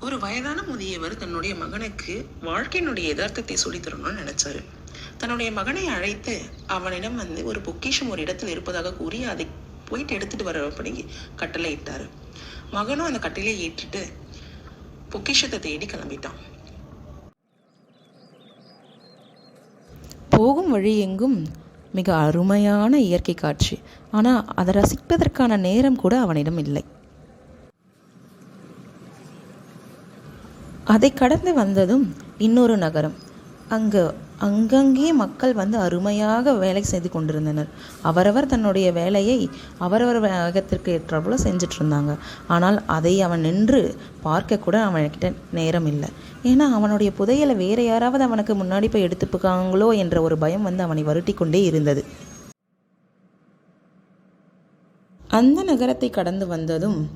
ஒரு வயதான முதியவர் தன்னுடைய மகனுக்கு வாழ்க்கையினுடைய யதார்த்தத்தை சொல்லித் தரணும்னு நினைச்சாரு. தன்னுடைய மகனை அழைத்து அவனிடம் வந்து ஒரு பொக்கிஷம் ஒரு இடத்தில் இருப்பதாக கூறி அதை போயிட்டு எடுத்துட்டு வரபடி கட்டளை இட்டாரு மகனும் அந்த கட்டளையை ஏற்றிட்டு பொக்கிஷத்தை தேடி கிளம்பிட்டான். போகும் வழி எங்கும் மிக அருமையான இயற்கை காட்சி. ஆனால் அதை ரசிப்பதற்கான நேரம் கூட அவனிடம் இல்லை. அதை கடந்து வந்ததும் இன்னொரு நகரம். அங்கு அங்கங்கே மக்கள் வந்து அருமையாக வேலை செய்து கொண்டிருந்தனர். அவரவர் தன்னுடைய வேலையை அவரவர் வேகத்திற்கு ஏற்றபோல செஞ்சுட்டு இருந்தாங்க ஆனால் அதை அவன் நின்று பார்க்க கூட அவன்கிட்ட நேரம் இல்லை. ஏன்னா அவனுடைய புதையலை வேற யாராவது அவனுக்கு முன்னாடி போய் எடுத்துப்புக்காங்களோ என்ற ஒரு பயம் வந்து அவனை வருட்டி கொண்டே இருந்தது. அந்த நகரத்தை கடந்து வந்ததும்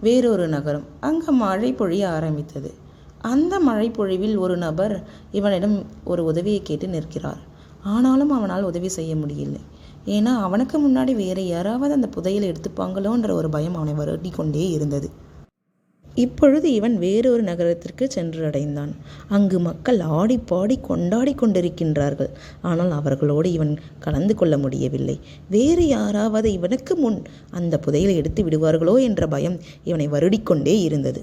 வேறொரு நகரம். அங்கே மழை பொழிய ஆரம்பித்தது. அந்த மழைப்பொழிவில் ஒரு நபர் இவனிடம் ஒரு உதவியை கேட்டு நிற்கிறார். ஆனாலும் அவனால் உதவி செய்ய முடியலை ஏன்னா அவனுக்கு முன்னாடி வேறு யாராவது அந்த புதையலை எடுத்துப்பாங்களோன்ற ஒரு பயம் அவனை வருடி கொண்டே இருந்தது. இப்பொழுது இவன் வேறொரு நகரத்திற்கு சென்று அடைந்தான் அங்கு மக்கள் ஆடி பாடி கொண்டாடி கொண்டிருக்கின்றார்கள். ஆனால் அவர்களோடு இவன் கலந்து கொள்ள முடியவில்லை. வேறு யாராவது இவனுக்கு முன் அந்த புதையலை எடுத்து விடுவார்களோ என்ற பயம் இவனை வருடிக்கொண்டே இருந்தது.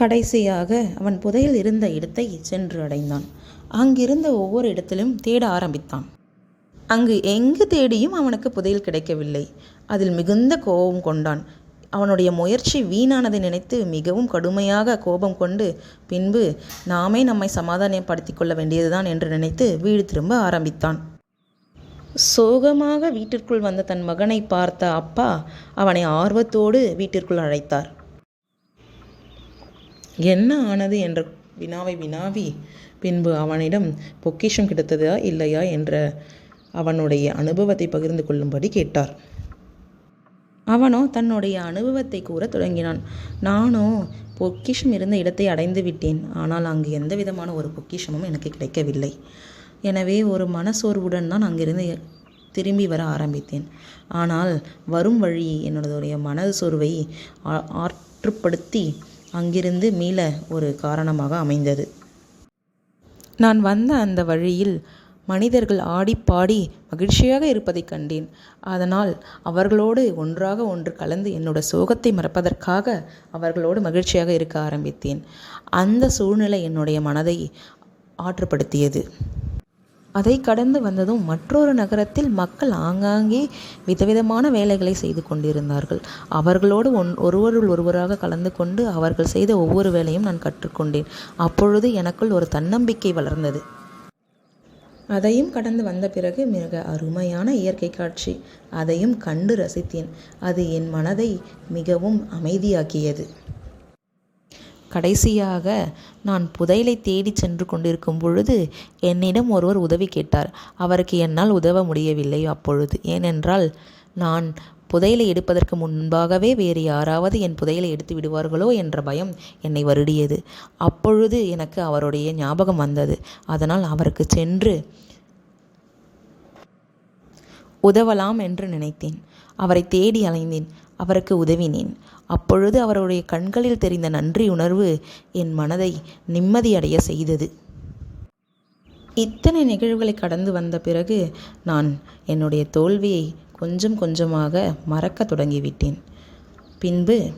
கடைசியாக அவன் புதையில் இருந்த இடத்தை சென்று அடைந்தான். அங்கிருந்த ஒவ்வொரு இடத்திலும் தேட ஆரம்பித்தான். அங்கு எங்கு தேடியும் அவனுக்கு புதையல் கிடைக்கவில்லை. அதில் மிகுந்த கோபம் கொண்டான். அவனுடைய முயற்சி வீணானதை நினைத்து மிகவும் கடுமையாக கோபம் கொண்டு பின்பு நாமே நம்மை சமாதானப்படுத்தி கொள்ள வேண்டியதுதான் என்று நினைத்து வீடு திரும்ப ஆரம்பித்தான். சோகமாக வீட்டிற்குள் வந்த தன் மகனை பார்த்த அப்பா அவனை ஆர்வத்தோடு வீட்டிற்குள் அழைத்தார். என்ன ஆனது என்ற வினாவை வினாவி பின்பு அவனிடம் பொக்கிஷம் கிடைத்ததா இல்லையா? என்ற அவனுடைய அனுபவத்தை பகிர்ந்து கொள்ளும்படி கேட்டார். அவனோ தன்னுடைய அனுபவத்தை கூற தொடங்கினான். நானோ பொக்கிஷம் இருந்த இடத்தை அடைந்து விட்டேன். ஆனால் அங்கு எந்த விதமான ஒரு பொக்கிஷமும் எனக்கு கிடைக்கவில்லை. எனவே ஒரு மனசோர்வுடன் தான் அங்கிருந்து திரும்பி வர ஆரம்பித்தேன். ஆனால் வரும் வழி என்னுடைய மனது சோர்வை ஆற்றுப்படுத்தி அங்கிருந்து மீள ஒரு காரணமாக அமைந்தது. நான் வந்த அந்த வழியில் மனிதர்கள் ஆடி பாடி மகிழ்ச்சியாக இருப்பதைக் கண்டேன். அதனால் அவர்களோடு ஒன்றாக ஒன்று கலந்து என்னோட சோகத்தை மறப்பதற்காக அவர்களோடு மகிழ்ச்சியாக இருக்க ஆரம்பித்தேன். அந்த சூழ்நிலை என்னுடைய மனதை ஆற்றுப்படுத்தியது. அதை கடந்து வந்ததும் மற்றொரு நகரத்தில் மக்கள் ஆங்காங்கே விதவிதமான வேலைகளை செய்து கொண்டிருந்தார்கள். அவர்களோடு ஒன் ஒருவருள் ஒருவராக கலந்து கொண்டு அவர்கள் செய்த ஒவ்வொரு வேலையும் நான் கற்றுக்கொண்டேன். அப்பொழுது எனக்குள் ஒரு தன்னம்பிக்கை வளர்ந்தது. அதையும் கடந்து வந்த பிறகு மிக அருமையான இயற்கை காட்சி. அதையும் கண்டு ரசித்தேன். அது என் மனதை மிகவும் அமைதியாக்கியது. கடைசியாக நான் புதையலை தேடிச் சென்று கொண்டிருக்கும் பொழுது என்னிடம் ஒருவர் உதவி கேட்டார். அவருக்கு என்னால் உதவ முடியவில்லை அப்பொழுது. ஏனென்றால் நான் புதையலை எடுப்பதற்கு முன்பாகவே வேறு யாராவது என் புதையலை எடுத்து விடுவார்களோ என்ற பயம் என்னை வருடியது. அப்பொழுது எனக்கு அவருடைய ஞாபகம் வந்தது. அதனால் அவருக்கு சென்று உதவலாம் என்று நினைத்தேன். அவரை தேடி அலைந்தேன். அவருக்கு உதவினேன். அப்பொழுது அவருடைய கண்களில் தெரிந்த நன்றி உணர்வு என் மனதை நிம்மதியடைய செய்தது. இத்தனை நிகழ்வுகளை கடந்து வந்த பிறகு நான் என்னுடைய தோல்வியை கொஞ்சம் கொஞ்சமாக மறக்கத் தொடங்கிவிட்டேன். பின்பு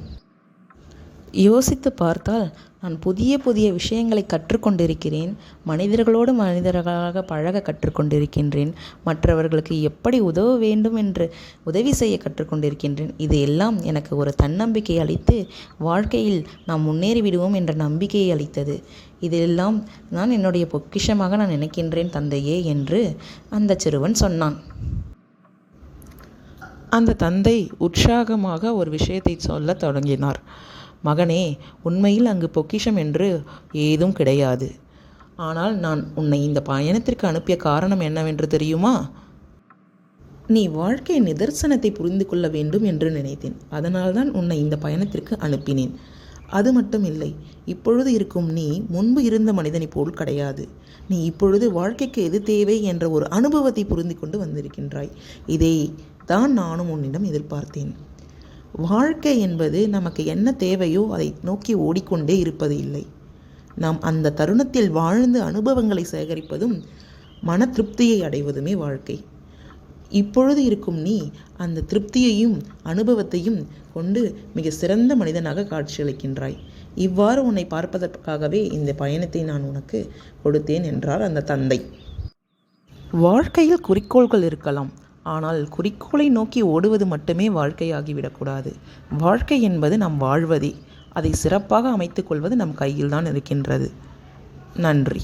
யோசித்து பார்த்தால் நான் புதிய புதிய விஷயங்களை கற்றுக்கொண்டிருக்கிறேன் மனிதர்களோடு மனிதர்களாக பழக கற்றுக்கொண்டிருக்கின்றேன் மற்றவர்களுக்கு எப்படி உதவ வேண்டும் என்று உதவி செய்ய கற்றுக்கொண்டிருக்கின்றேன் இது எல்லாம் எனக்கு ஒரு தன்னம்பிக்கை அளித்து வாழ்க்கையில் நாம் முன்னேறி விடுவோம் என்ற நம்பிக்கையை அளித்தது. இதெல்லாம் நான் என்னுடைய பொக்கிஷமாக நான் நினைக்கின்றேன் தந்தையே என்று அந்த சிறுவன் சொன்னான். அந்த தந்தை உற்சாகமாக ஒரு விஷயத்தை சொல்லத் தொடங்கினார். மகனே உண்மையில் அங்கு பொக்கிஷம் என்று ஏதும் கிடையாது. ஆனால் நான் உன்னை இந்த பயணத்திற்கு அனுப்பிய காரணம் என்னவென்று தெரியுமா? நீ வாழ்க்கை நிதர்சனத்தை புரிந்து கொள்ள வேண்டும் என்று நினைத்தேன். அதனால்தான் உன்னை இந்த பயணத்திற்கு அனுப்பினேன். அது மட்டும் இல்லை இப்பொழுது இருக்கும் நீ முன்பு இருந்த மனிதனைப் போல் கிடையாது. நீ இப்பொழுது வாழ்க்கைக்கு எது தேவை என்ற ஒரு அனுபவத்தை புரிந்து கொண்டு வந்திருக்கின்றாய். இதை தான் நானும் உன்னிடம் எதிர்பார்த்தேன். வாழ்க்கை என்பது நமக்கு என்ன தேவையோ அதை நோக்கி ஓடிக்கொண்டே இருப்பது இல்லை. நாம் அந்த தருணத்தில் வாழ்ந்து அனுபவங்களை சேகரிப்பதும் மன திருப்தியை அடைவதுமே வாழ்க்கை. இப்பொழுது இருக்கும் நீ அந்த திருப்தியையும் அனுபவத்தையும் கொண்டு மிக சிறந்த மனிதனாக காட்சியளிக்கின்றாய். இவ்வாறு உன்னை பார்ப்பதற்காகவே இந்த பயணத்தை நான் உனக்கு கொடுத்தேன் என்றார் அந்த தந்தை. வாழ்க்கையில் குறிக்கோள்கள் இருக்கலாம். ஆனால் குறிக்கோளை நோக்கி ஓடுவது மட்டுமே வாழ்க்கையாகிவிடக்கூடாது. வாழ்க்கை என்பது நாம் வாழ்வதே. அதை சிறப்பாக அமைத்துக்கொள்வது நம் கையில்தான் இருக்கின்றது. நன்றி.